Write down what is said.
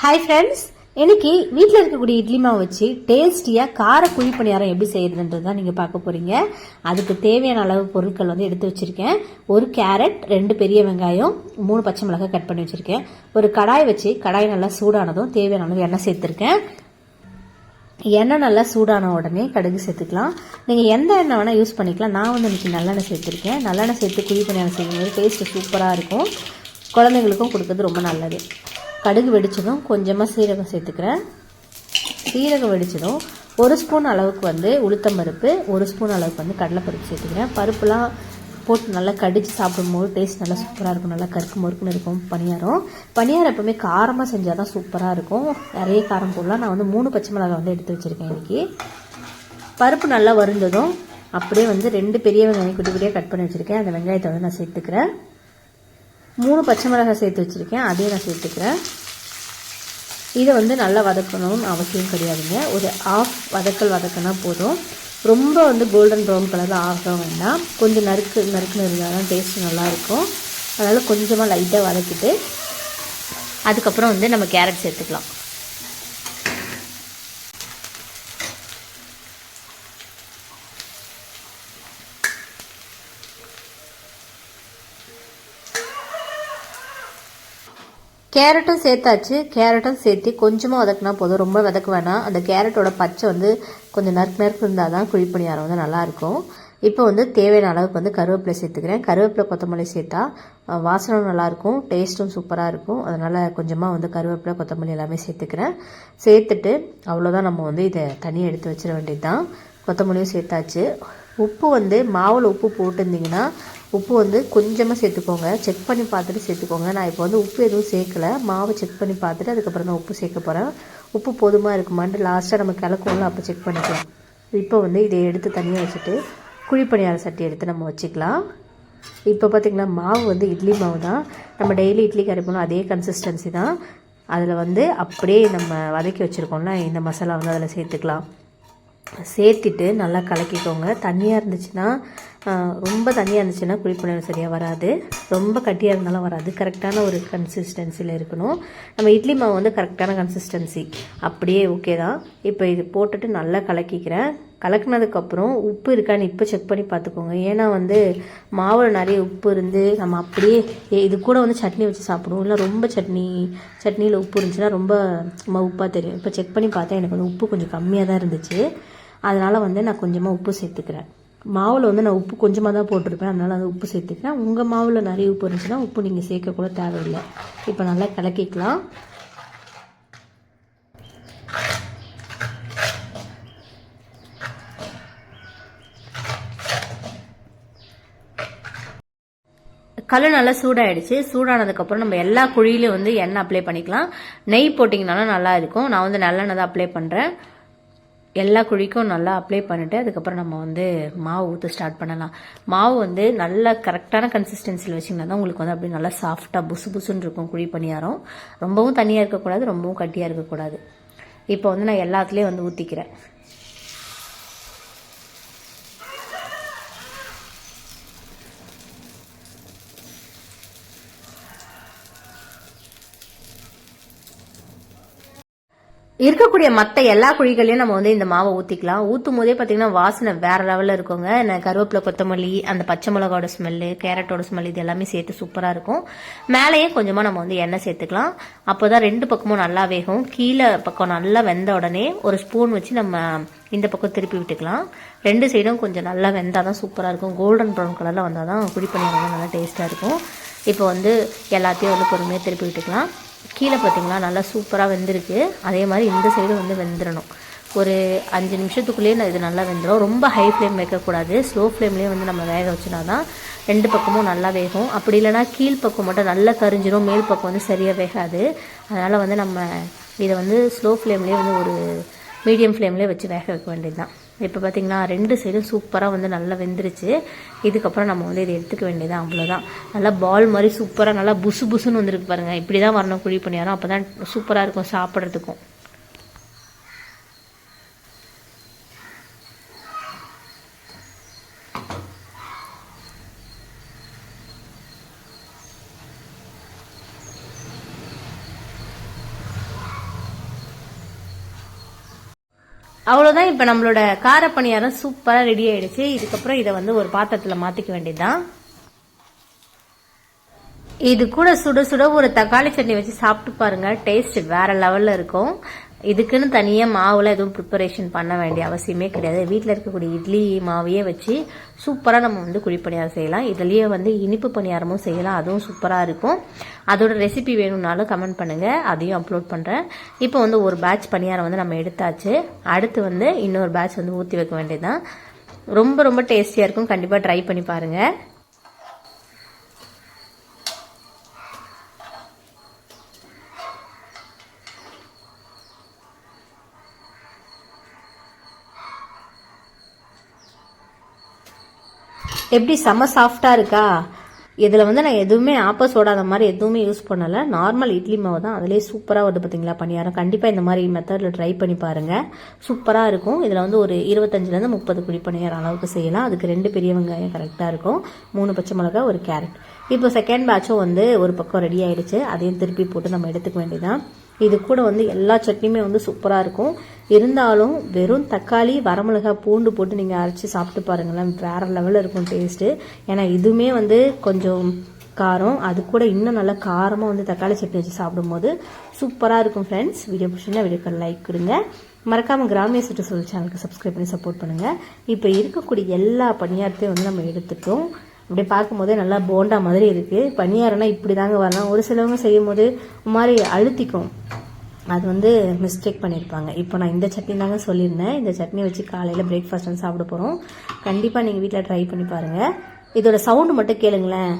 Hi friends இன்னைக்கு வீட்டில் இருக்கக்கூடிய இட்லி மாவு வச்சு டேஸ்டியாக கார குழி பணியாரம் எப்படி செய்யறதுன்றது தான் நீங்கள் பார்க்க போகிறீங்க அதுக்கு தேவையான அளவு பொருட்கள் வந்து எடுத்து வச்சுருக்கேன். ஒரு கேரட் ரெண்டு பெரிய வெங்காயம் மூணு பச்சை மிளகாய் கட் பண்ணி வச்சுருக்கேன். ஒரு கடாய் வச்சு கடாய் நல்லா சூடானதும் தேவையான அளவு எண்ணெய் சேர்த்துருக்கேன். எண்ணெய் நல்லா சூடான உடனே கடுகு சேர்த்துக்கலாம். நீங்கள் எந்த எண்ணெய் வேணால் யூஸ் பண்ணிக்கலாம். நான் வந்து இன்னைக்கு நல்லெண்ணெய் சேர்த்துருக்கேன். நல்லெண்ணெய் சேர்த்து குழி பணியாரம் செய்யும்போது டேஸ்ட்டு சூப்பராக இருக்கும். குழந்தைங்களுக்கும் கொடுக்கறது ரொம்ப நல்லது. கடுகு வெடிச்சதும் கொஞ்சமாக சீரகம் சேர்த்துக்கிறேன். சீரகம் வெடிச்சதும் ஒரு ஸ்பூன் அளவுக்கு வந்து உளுத்தம் பருப்பு ஒரு ஸ்பூன் அளவுக்கு வந்து கடலைப்பருப்பு சேர்த்துக்கிறேன். பருப்புலாம் போட்டு நல்லா கடிச்சு சாப்பிடும்போது டேஸ்ட் நல்லா சூப்பராக இருக்கும். நல்லா கருக்கு மறுக்குன்னு இருக்கும் பணியாரம். பணியாரம் எப்பவுமே காரமாக செஞ்சால் தான் சூப்பராக இருக்கும். நிறைய காரம் போடலாம். நான் வந்து மூணு பச்சை மிளகாய் வந்து எடுத்து வச்சுருக்கேன் இன்றைக்கி பருப்பு நல்லா வருந்ததும் அப்படியே வந்து ரெண்டு பெரிய வெங்காயம் குட்டி குட்டியாக கட் பண்ணி வச்சுருக்கேன். அந்த வெங்காயத்தை வந்து நான் சேர்த்துக்கிறேன். மூணு பச்சை மிளகாய் சேர்த்து வச்சுருக்கேன். அதையும் நான் சேர்த்துக்கிறேன். இதை வந்து நல்லா வதக்கணும்னு அவசியம் கிடையாதுங்க. ஒரு ஆஃப் வதக்கல் வதக்கினா போதும். ரொம்ப வந்து கோல்டன் ப்ரௌன் கலரில் ஆக வேண்டாம். கொஞ்சம் நறுக்கு நறுக்குன்னு இருந்தால் தான் டேஸ்ட் நல்லாயிருக்கும். அதனால் கொஞ்சமாக லைட்டாக வதக்கிட்டு அதுக்கப்புறம் வந்து நம்ம கேரட் சேர்த்துக்கலாம். கேரட்டும் சேர்த்தாச்சு. கேரட்டும் சேர்த்து கொஞ்சமாக வதக்குனா போதும். ரொம்ப வதக்க வேணாம். அந்த கேரட்டோட பச்சை வந்து கொஞ்சம் நறுக்கு நறுக்கு இருந்தால் தான் குழிப்பணியாரம் வந்து நல்லாயிருக்கும். இப்போ வந்து தேவையான அளவுக்கு வந்து கருவேப்பிலை சேர்த்துக்கிறேன். கருவேப்பிலை கொத்தமல்லி சேர்த்தா அஹ், நல்லாயிருக்கும். டேஸ்ட்டும் சூப்பராக இருக்கும் அதனால் கொஞ்சமாக வந்து கருவேப்பிலை கொத்தமல்லி எல்லாமே சேர்த்துக்கிறேன். சேர்த்துட்டு அவ்வளோதான் நம்ம வந்து இதை தனியாக எடுத்து வச்சிட வேண்டியது தான் கொத்தமல்லியும் சேர்த்தாச்சு. உப்பு வந்து மாவில் உப்பு போட்டிருந்தீங்கன்னா உப்பு வந்து கொஞ்சமாக சேர்த்துக்கோங்க. செக் பண்ணி பார்த்துட்டு சேர்த்துக்கோங்க. நான் இப்போ வந்து உப்பு எதுவும் சேர்க்கல. மாவை செக் பண்ணி பார்த்துட்டு அதுக்கப்புறம் தான் உப்பு சேர்க்க போகிறேன் உப்பு போதுமாக இருக்குமான்ட்டு லாஸ்ட்டாக நம்ம கிளக்குவோம்ல அப்போ செக் பண்ணிக்கலாம். இப்போ வந்து இதை எடுத்து தனியாக வச்சுட்டு குழிப்பணியார சட்டி எடுத்து நம்ம வச்சுக்கலாம். இப்போ பார்த்திங்கன்னா மாவு வந்து இட்லி மாவு தான். நம்ம டெய்லி இட்லி கரைப்போம் அதே கன்சிஸ்டன்சி தான். அதில் வந்து அப்படியே நம்ம வதக்கி வச்சுருக்கோம்ல இந்த மசாலா வந்து அதில் சேர்த்துக்கலாம். சேர்த்துட்டு நல்லா கலக்கிக்கோங்க. தண்ணியாக இருந்துச்சுன்னா ரொம்ப தண்ணியாக இருந்துச்சுன்னா குழிப்பணியாரம் சரியாக வராது. ரொம்ப கட்டியாக இருந்தாலும் வராது. கரெக்டான ஒரு கன்சிஸ்டன்சியில் இருக்கணும். நம்ம இட்லி மாவு வந்து கரெக்டான கன்சிஸ்டன்சி அப்படியே ஓகே தான். இப்போ இது போட்டுட்டு நல்லா கலக்கிக்கிறேன். கலக்கினதுக்கப்புறம் உப்பு இருக்கான்னு இப்போ செக் பண்ணி பார்த்துக்கோங்க. ஏன்னா வந்து மாவில் நிறைய உப்பு இருந்து நம்ம அப்படியே ஏ, இது கூட வந்து சட்னி வச்சு சாப்பிடுவோம். இல்லை ரொம்ப சட்னி சட்னியில் உப்பு இருந்துச்சுன்னா ரொம்ப உப்பாக தெரியும். இப்போ செக் பண்ணி பார்த்தா எனக்கு வந்து உப்பு கொஞ்சம் கம்மியாக தான் இருந்துச்சு. அதனால் வந்து நான் கொஞ்சமாக உப்பு சேர்த்துக்கிறேன். மாவில் வந்து நான் உப்பு கொஞ்சமாக தான் போட்டிருப்பேன். அதனால் அந்த உப்பு சேர்த்துக்கிறேன். உங்கள் மாவில் நிறைய உப்பு இருந்துச்சுன்னா உப்பு நீங்கள் சேர்க்க கூட தேவையில்லை. இப்போ நல்லா கலக்கிக்கலாம் கல் நல்லா சூடாயிடுச்சு. சூடானதுக்கப்புறம் நம்ம எல்லா குழியிலையும் வந்து எண்ணெய் அப்ளை பண்ணிக்கலாம். நெய் போட்டிங்கனாலும் நல்லா இருக்கும். நான் வந்து நல்லெண்ணெய் தான் அப்ளை பண்ணுறேன் எல்லா குழிக்கும் நல்லா அப்ளை பண்ணிவிட்டு அதுக்கப்புறம் நம்ம வந்து மாவு ஊற்ற ஸ்டார்ட் பண்ணலாம். மாவு வந்து நல்லா கரெக்டான கன்சிஸ்டன்சியில் வச்சிங்கன்னா தான் உங்களுக்கு வந்து அப்படியே நல்லா சாஃப்டாக புசு புசுன்னு இருக்கும் குழி பணியாரம். ரொம்பவும் தனியாக இருக்கக்கூடாது ரொம்பவும் கட்டியாக இருக்கக்கூடாது. இப்போ வந்து நான் எல்லாத்துலேயும் வந்து ஊற்றிக்கிறேன் இருக்கக்கூடிய மற்ற எல்லா குழிகளையும் நம்ம வந்து இந்த மாவை ஊற்றிக்கலாம் ஊற்றும் போதே பார்த்தீங்கன்னா வாசனை வேற லெவலில் இருக்குங்க. நான் கருவேப்பிலை கொத்தமல்லி அந்த பச்சை மிளகாவோட ஸ்மெல்லு கேரட்டோட ஸ்மெல் இது எல்லாமே சேர்த்து சூப்பராக இருக்கும். மேலேயே கொஞ்சமாக நம்ம வந்து எண்ணெய் சேர்த்துக்கலாம். அப்போ தான் ரெண்டு பக்கமும் நல்லா வேகும். கீழே பக்கம் நல்லா வெந்த உடனே ஒரு ஸ்பூன் வச்சு நம்ம இந்த பக்கம் திருப்பி விட்டுக்கலாம். ரெண்டு சைடும் கொஞ்சம் நல்லா வெந்தால் தான் சூப்பராக இருக்கும். கோல்டன் ப்ரௌன் கலரில் வந்தால் தான் குழி பண்ணி வந்து நல்லா டேஸ்ட்டாக இருக்கும். இப்போ வந்து எல்லாத்தையும் வந்து பொறுமையாக திருப்பி விட்டுக்கலாம். கீழே பார்த்தீங்களா நல்லா சூப்பராக வெந்திருக்கு. அதே மாதிரி இந்த சைடு வந்து வெந்துடணும் ஒரு அஞ்சு நிமிஷத்துக்குள்ளேயே நான் இது நல்லா வெந்துடும் ரொம்ப ஹை ஃப்ளேம் வைக்கக்கூடாது. ஸ்லோ ஃப்ளேம்லேயே வந்து நம்ம வேக வச்சுனா தான் ரெண்டு பக்கமும் நல்லா வேகும். அப்படி இல்லைன்னா கீழ் பக்கம் மட்டும் நல்லா கரிஞ்சிடும் மேல் பக்கம் வந்து சரியாக வேகாது. அதனால் வந்து நம்ம இதை வந்து ஸ்லோ ஃப்ளேம்லேயே வந்து ஒரு மீடியம் ஃப்ளேம்லேயே வச்சு வேக வைக்க வேண்டியது தான் இப்போ பார்த்திங்கன்னா ரெண்டு சைடும் சூப்பராக வந்து நல்லா வெந்துருச்சு. இதுக்கப்புறம் நம்ம வந்து இதை எடுத்துக்க வேண்டியது அவ்வளோதான் நல்லா பால் மாதிரி சூப்பராக நல்லா புசு புசுன்னு வந்துருக்கு பாருங்கள் இப்படி தான் வரணும் குழி பணியாரம். அப்போ தான் சூப்பராக இருக்கும் சாப்பிட்றதுக்கும். அவ்வளோதான் இப்போ நம்மளோட கார பணியாரம் சூப்பராக ரெடி ஆயிடுச்சு. இதுக்கப்புறம் இதை வந்து ஒரு பாத்திரத்தில் மாற்றிக்க வேண்டியதுதான். இது கூட சுட சுட ஒரு தக்காளி சட்னி வச்சு சாப்பிட்டு பாருங்க. டேஸ்ட் வேற லெவல்ல இருக்கும். இதுக்குன்னு தனியாக மாவில் எதுவும் ப்ரிப்பரேஷன் பண்ண வேண்டிய அவசியமே கிடையாது. வீட்டில் இருக்கக்கூடிய இட்லி மாவையே வச்சு சூப்பராக நம்ம வந்து குழி பணியாரம் செய்யலாம். இதுலேயே வந்து இனிப்பு பணியாரமும் செய்யலாம். அதுவும் சூப்பராக இருக்கும். அதோட ரெசிபி வேணும்னாலும் கமெண்ட் பண்ணுங்கள் அதையும் அப்லோட் பண்ணுறேன் இப்போ வந்து ஒரு பேட்ச் பணியாரம் வந்து நம்ம எடுத்தாச்சு. அடுத்து வந்து இன்னொரு பேட்ச் வந்து ஊற்றி வைக்க வேண்டியதுதான். ரொம்ப ரொம்ப டேஸ்டியாக இருக்கும். கண்டிப்பாக ட்ரை பண்ணி பாருங்கள் எப்படி செம்ம சாஃப்டாக இருக்கா? இதில் வந்து நான் எதுவுமே ஆப்ப சோடா மாதிரி எதுவுமே யூஸ் பண்ணலை. நார்மல் இட்லி மாவு தான். அதிலே சூப்பராக வருது பார்த்தீங்களா பணியாரம்? கண்டிப்பாக இந்த மாதிரி மெத்தடில் ட்ரை பண்ணி பாருங்கள் சூப்பராக இருக்கும். இதில் வந்து ஒரு இருபத்தஞ்சிலேருந்து முப்பது குழி பணியாரம் அளவுக்கு செய்யலாம். அதுக்கு ரெண்டு பெரிய வெங்காயம் கரெக்டாக இருக்கும். மூணு பச்சை மிளகா ஒரு கேரட் இப்போ செகண்ட் பேட்சும் வந்து ஒரு பக்கம் ரெடி ஆயிடுச்சு. அதையும் திருப்பி போட்டு நம்ம எடுத்துக்க வேண்டியதான் இது கூட வந்து எல்லா சட்னியுமே வந்து சூப்பராக இருக்கும். இருந்தாலும் வெறும் தக்காளி வரமிளகா பூண்டு போட்டு நீங்கள் அரைச்சி சாப்பிட்டு பாருங்களேன். வேறு லெவலில் இருக்கும் டேஸ்ட்டு ஏன்னா இதுவுமே வந்து கொஞ்சம் காரம். அது கூட இன்னும் நல்லா காரமாக வந்து தக்காளி சட்னி வச்சு சாப்பிடும்போது சூப்பராக இருக்கும் ஃப்ரெண்ட்ஸ் வீடியோ பிடிச்சிங்கன்னா வீடியோக்கு லைக் கொடுங்க. மறக்காமல் கிராமிய சுற்றுச்சூழல் சேனலுக்கு சப்ஸ்கிரைப் பண்ணி சப்போர்ட் பண்ணுங்கள் இப்போ இருக்கக்கூடிய எல்லா பணியாரத்தையும் வந்து நம்ம எடுத்துட்டோம். அப்படியே பார்க்கும்போதே நல்லா போண்டா மாதிரி இருக்குது பணியாரம்னா இப்படி தாங்க வரலாம். ஒரு சிலவங்க செய்யும் போது மாதிரி அழுத்திக்கும். அது வந்து மிஸ்டேக் பண்ணியிருப்பாங்க இப்போ நான் இந்த சட்னி தாங்க சொல்லியிருந்தேன். இந்த சட்னி வச்சு காலையில் பிரேக்ஃபாஸ்ட் வந்து சாப்பிட போகிறோம் கண்டிப்பாக நீங்கள் வீட்டில் ட்ரை பண்ணி பாருங்கள் இதோட சவுண்டு மட்டும் கேளுங்களேன்.